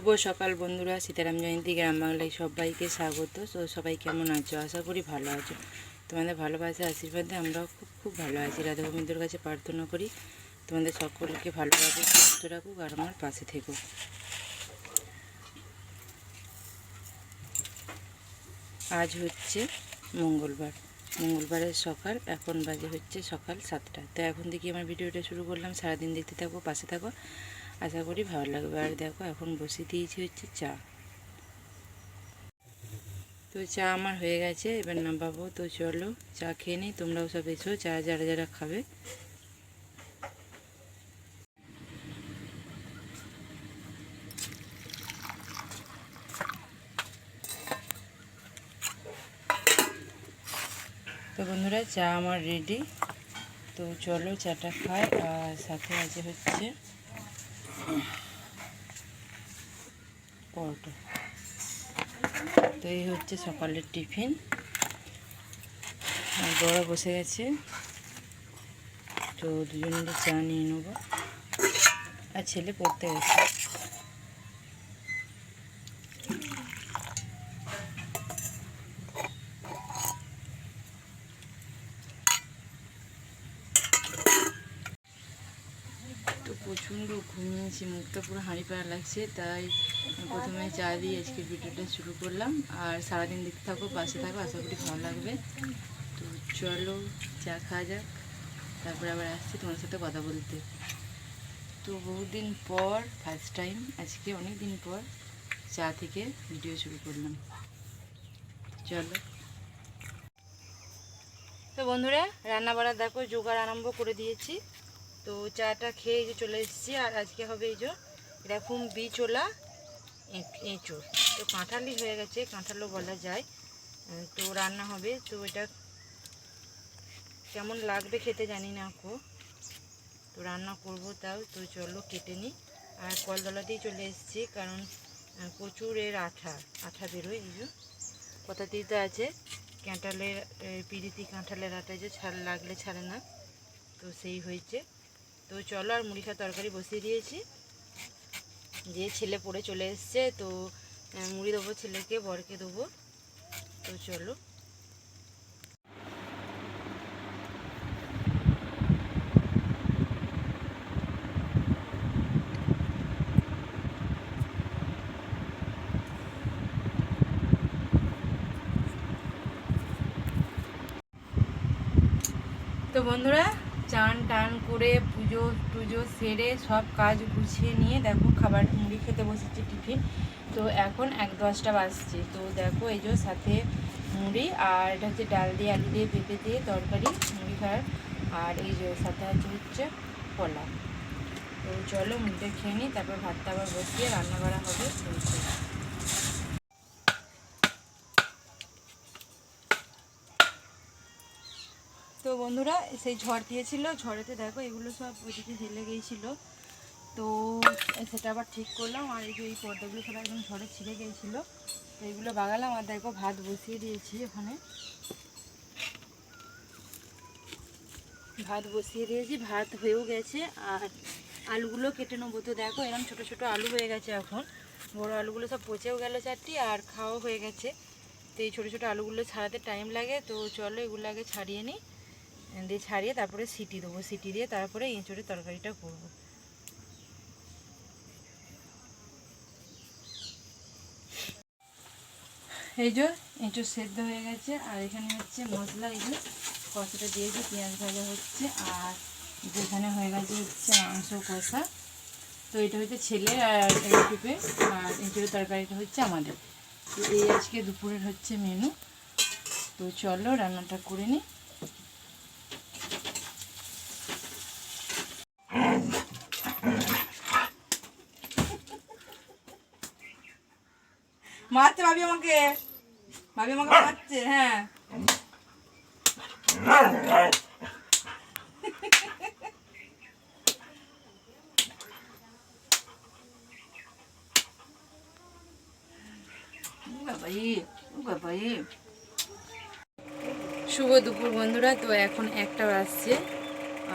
শুভ সকাল বন্ধুরা, সীতারাম জয়ন্তী গ্রাম বাংলায় সবাইকে স্বাগত। তো সবাই কেমন আছো? আশা করি ভালো আছো। তোমাদের ভালোবাসা আশীর্বাদে আমরাও খুব খুব ভালো আছি। রাধা গোবিন্দর কাছে প্রার্থনা করি, তোমাদের সকলকে ভালোভাবে সুস্থ রাখুক আর আমার পাশে থেকো। আজ হচ্ছে মঙ্গলবার। মঙ্গলবারের সকাল, এখন বাজে হচ্ছে সকাল সাতটা। তো এখন থেকে আমার ভিডিওটা শুরু করলাম। সারাদিন দেখতে থাকো, পাশে থাকো। আশা করি ভালো লাগবে। আর দেখো, এখন বসে দিয়েছি হচ্ছে চা। তো চা আমার হয়ে গেছে। এবার নামাবো তো চলো চা খেয়ে নিই। তোমরাও সব এসো, চা যারা যারা খাবে। তো বন্ধুরা, চা আমার রেডি তো চলো, চাটা খাই। আর সাথে আছে হচ্ছে পরোটা। তো এই হচ্ছে সকালের টিফিন। আর বড়া বসে গেছে। তো দুজন মিলে চা নিয়ে নেব। আর ছেলে পড়তে গেছে। প্রচণ্ড ঘুমিয়েছি মুখটা পুরো হাঁড়ি পাড়া লাগছে, তাই প্রথমে চা দিয়ে আজকে ভিডিওটা শুরু করলাম। আর সারাদিন দেখতে থাকো, পাশে থাকো, আশা করি ভালো লাগবে। তো চলো, চা খাওয়া যাক, তারপরে আবার আসছি তোমার সাথে কথা বলতে। তো বহুদিন পর ফার্স্ট টাইম আজকে অনেক দিন পর চা থেকে ভিডিও শুরু করলাম। চলো। তো বন্ধুরা রান্না বাড়া দেখো, জোগাড় আরম্ভ করে দিয়েছি। তো চাটা খেয়ে যে চলে এসেছি, আর আজকে হবে এই যে এরকম বীজওলা এঁ- এঁচোড়। তো কাঁঠালি হয়ে গেছে, কাঁঠালও বলা যায়। তো রান্না হবে, তো এটা কেমন লাগবে খেতে জানি না কো। তো রান্না করব তাও, তো চলো কেটে নিই। আর কলতলাতেই চলে এসেছি, কারণ প্রচুর এর আঠা আঠা বেরোয় এই যে। কথাতেই তো আছে কাঁঠালের পিরিতি কাঁঠালের আটা যে ছাড় লাগলে ছাড়ে না। তো সেই হয়েছে। তো চলো আর মুড়ি খাওয়া তরকারি বসিয়ে দিয়েছি। যে ছেলে পড়ে চলে এসছে, তো মুড়ি দেবো ছেলেকে, বরকে দেবো। তো চলো। তো বন্ধুরা চান টান করে পুজো টুজো সেরে সব কাজ গুছিয়ে নিয়ে দেখো খাবার মুড়ি খেতে বসেছি টিফিন। তো এখন এক দশটা বাজছে। তো দেখো এই যে সাথে মুড়ি আর এটা হচ্ছে ডাল দিয়ে আলু দিয়ে পেঁপে দিয়ে তরকারি, মুড়ি খাওয়ার। আর এই যে সাথে আছে হচ্ছে কলা তো চলো মুড়িটা খেয়ে নিই, তারপর ভাতটা আবার বসিয়ে রান্না করা হবে। তো বন্ধুরা, সেই ঝড় দিয়েছিল। ঝড়েতে দেখো এগুলো সব ওইদিকে ঢেলে গিয়েছিল। তো সেটা আবার ঠিক করলাম। আর এই যে এই পর্দাগুলো সব একদম ঝড়ে ছিঁড়ে গিয়েছিল। তো এগুলো বাগালাম আর দেখো ভাত বসিয়ে দিয়েছি ওখানে ভাত বসিয়ে দিয়েছি। ভাত হয়েও গেছে। আর আলুগুলো কেটে নেব। তো দেখো এরকম ছোট ছোট আলু হয়ে গেছে এখন। বড় আলুগুলো সব পচেও গেল চারটি আর খাওয়াও হয়ে গেছে। তো এই ছোটো ছোটো আলুগুলো ছাড়াতে টাইম লাগে। তো চলো এগুলো আগে ছাড়িয়ে নিই। দিয়ে ছাড়িয়ে তারপরে সিটি দেবো, সিটি দিয়ে তারপরে এঁচড়ের তরকারিটা করব। এই যে এঁচড় সেদ্ধ হয়ে গেছে, আর এখানে হচ্ছে মশলা, এই যে কষাটা দিয়েছি পেঁয়াজ ভাজা হচ্ছে, আর যেখানে হয়ে গেছে হচ্ছে মাংস কষা। তো এটা হচ্ছে ছেলে আর টিপে আর এঁচড়ের তরকারিটা হচ্ছে আমাদের। তো এই আজকে দুপুরের হচ্ছে মেনু তো চলো রান্নাটা করে নিই। মারছে ভাবি আমাকে। ভাবি আমাকে মারছে হ্যাঁ। বাবাই বাবাই শুভ দুপুর বন্ধুরা তো এখন একটা বাজছে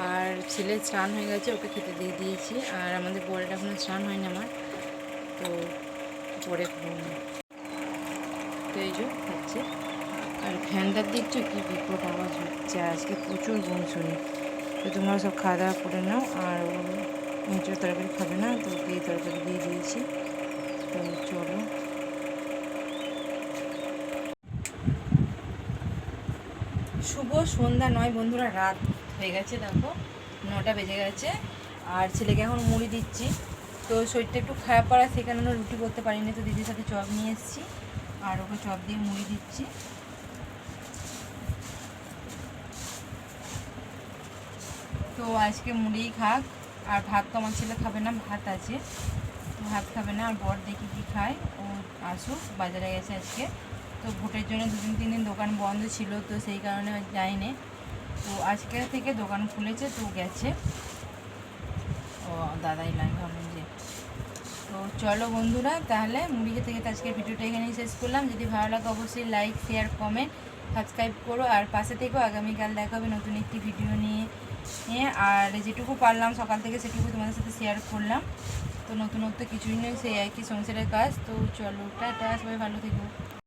আর ছেলে স্নান হয়ে গেছে ওকে খেতে দিয়ে দিয়েছি। আর আমাদের বরের এখনও স্নান হয়নি আমার তো পরে খাব এই আর ফ্যানটার দেখছ কি বিপদ আওয়াজ হচ্ছে। আজকে প্রচুর ঘুম শুনি তো তোমরা সব খাওয়া দাওয়া করে নাও। আর ও তরকারি খাবে না, তো এই তরকারি দিয়ে দিয়েছি। তো চলো। শুভ সন্ধ্যা নয় বন্ধুরা, রাত হয়ে গেছে, দেখো। নটা বেজে গেছে। আর ছেলেকে এখন মুড়ি দিচ্ছি। তো শরীরটা একটু খারাপ করা সেখানে রুটি করতে পারিনি, তো দিদির সাথে চপ নিয়ে এসেছি। আর ওকে চপ দিয়ে মুড়ি দিচ্ছি। তো আজকে মুড়িই খাক, আর ভাত তো আমার ছেলে খাবে না, ভাত আছে। ভাত খাবে না, আর বর দেখি কী খায়, ও আসুক, বাজারে গেছে আজকে। তো ভোটের জন্য দুদিন, তিন দিন দোকান বন্ধ ছিল, তো সেই কারণে যায়নি। তো আজকে থেকে দোকান খুলেছে, তো গেছে। ও দাদাই লাইন ভাবলেন যে তো চলো বন্ধুরা, তাহলে মুড়ি খেতে খেতে আজকের ভিডিওটা এখানেই শেষ করলাম। যদি ভালো লাগে অবশ্যই লাইক শেয়ার কমেন্ট সাবস্ক্রাইব করো। আর পাশে থেকেও আগামীকাল দেখা হবে নতুন একটি ভিডিও নিয়ে। নিয়ে আর যেটুকু পারলাম সকাল থেকে সেটুকু তোমাদের সাথে শেয়ার করলাম। তো নতুনত্ব কিছুই নয় সেই একই সংসারের কাজ। তো চলো, টাটা, সবাই ভালো থেকো।